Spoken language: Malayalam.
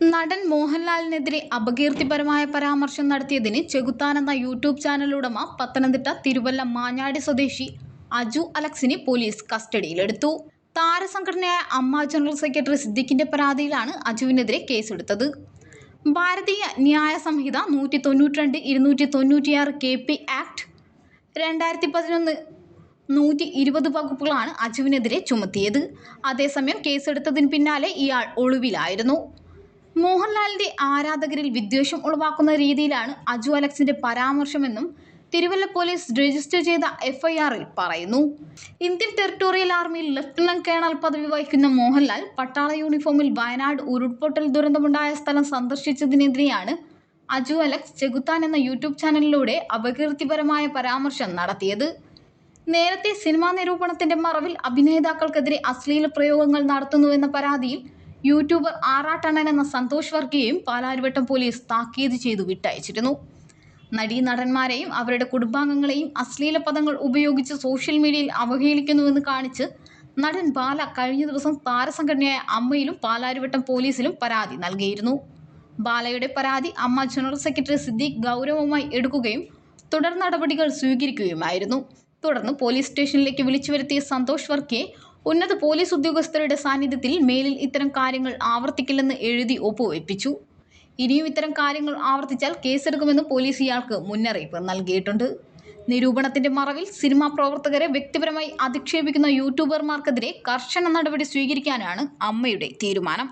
നടൻ മോഹൻലാലിനെതിരെ അപകീർത്തിപരമായ പരാമർശം നടത്തിയതിന് ചെകുത്താൻ എന്ന യൂട്യൂബ് ചാനൽ ഉടമ പത്തനംതിട്ട തിരുവല്ല മാഞ്ഞാടി സ്വദേശി അജു അലക്സിനെ പോലീസ് കസ്റ്റഡിയിലെടുത്തു. താരസംഘടനയായ അമ്മ ജനറൽ സെക്രട്ടറി സിദ്ദിഖിന്റെ പരാതിയിലാണ് അജുവിനെതിരെ കേസെടുത്തത്. ഭാരതീയ ന്യായ സംഹിത നൂറ്റി തൊണ്ണൂറ്റിരണ്ട് ഇരുന്നൂറ്റി തൊണ്ണൂറ്റിയാറ് കെ പി ആക്ട് രണ്ടായിരത്തി പതിനൊന്ന് നൂറ്റി ഇരുപത് വകുപ്പുകളാണ് അജുവിനെതിരെ ചുമത്തിയത്. അതേസമയം കേസെടുത്തതിന് പിന്നാലെ ഇയാൾ ഒളിവിലായിരുന്നു. മോഹൻലാലിന്റെ ആരാധകരിൽ വിദ്വേഷം ഉളവാക്കുന്ന രീതിയിലാണ് അജു അലക്സിന്റെ പരാമർശമെന്നും തിരുവല്ല പോലീസ് രജിസ്റ്റർ ചെയ്ത എഫ്ഐആറിൽ പറയുന്നു. ഇന്ത്യൻ ടെറിട്ടോറിയൽ ആർമിയിൽ ലഫ്റ്റനന്റ് കേണൽ പദവി വഹിക്കുന്ന മോഹൻലാൽ പട്ടാള യൂണിഫോമിൽ വയനാട് ഉരുൾപൊട്ടൽ ദുരന്തമുണ്ടായ സ്ഥലം സന്ദർശിച്ചതിനെതിരെയാണ് അജു അലക്സ് ചെകുത്താൻ എന്ന യൂട്യൂബ് ചാനലിലൂടെ അപകീർത്തിപരമായ പരാമർശം നടത്തിയത്. നേരത്തെ സിനിമാ നിരൂപണത്തിന്റെ മറവിൽ അഭിനേതാക്കൾക്കെതിരെ അശ്ലീല പ്രയോഗങ്ങൾ നടത്തുന്നുവെന്ന പരാതിയിൽ യൂട്യൂബർ ആറാട്ടണ്ണൻ എന്ന സന്തോഷ് വർഗിയെയും പാലാരിവട്ടം പോലീസ് താക്കീത് ചെയ്തു വിട്ടയച്ചിരുന്നു. നടീ നടന്മാരെയും അവരുടെ കുടുംബാംഗങ്ങളെയും അശ്ലീല പദങ്ങൾ ഉപയോഗിച്ച് സോഷ്യൽ മീഡിയയിൽ അവഹേളിക്കുന്നുവെന്ന് കാണിച്ച് നടൻ ബാല കഴിഞ്ഞ ദിവസം താരസംഘടനയായ അമ്മയിലും പാലാരിവട്ടം പോലീസിലും പരാതി നൽകിയിരുന്നു. ബാലയുടെ പരാതി അമ്മ ജനറൽ സെക്രട്ടറി സിദ്ദീഖ് ഗൗരവമായി എടുക്കുകയും തുടർ നടപടികൾ സ്വീകരിക്കുകയുമായിരുന്നു. തുടർന്ന് പോലീസ് സ്റ്റേഷനിലേക്ക് വിളിച്ചു വരുത്തിയ സന്തോഷ് വർക്കിയെ ഉന്നത പോലീസ് ഉദ്യോഗസ്ഥരുടെ സാന്നിധ്യത്തിൽ മേലിൽ ഇത്തരം കാര്യങ്ങൾ ആവർത്തിക്കില്ലെന്ന് എഴുതി ഒപ്പുവെപ്പിച്ചു. ഇനിയും ഇത്തരം കാര്യങ്ങൾ ആവർത്തിച്ചാൽ കേസെടുക്കുമെന്ന് പോലീസ് ഇയാൾക്ക് മുന്നറിയിപ്പ് നൽകിയിട്ടുണ്ട്. നിരൂപണത്തിന്റെ മറവിൽ സിനിമാ പ്രവർത്തകരെ വ്യക്തിപരമായി അധിക്ഷേപിക്കുന്ന യൂട്യൂബർമാർക്കെതിരെ കർശന നടപടി സ്വീകരിക്കാനാണ് അമ്മയുടെ തീരുമാനം.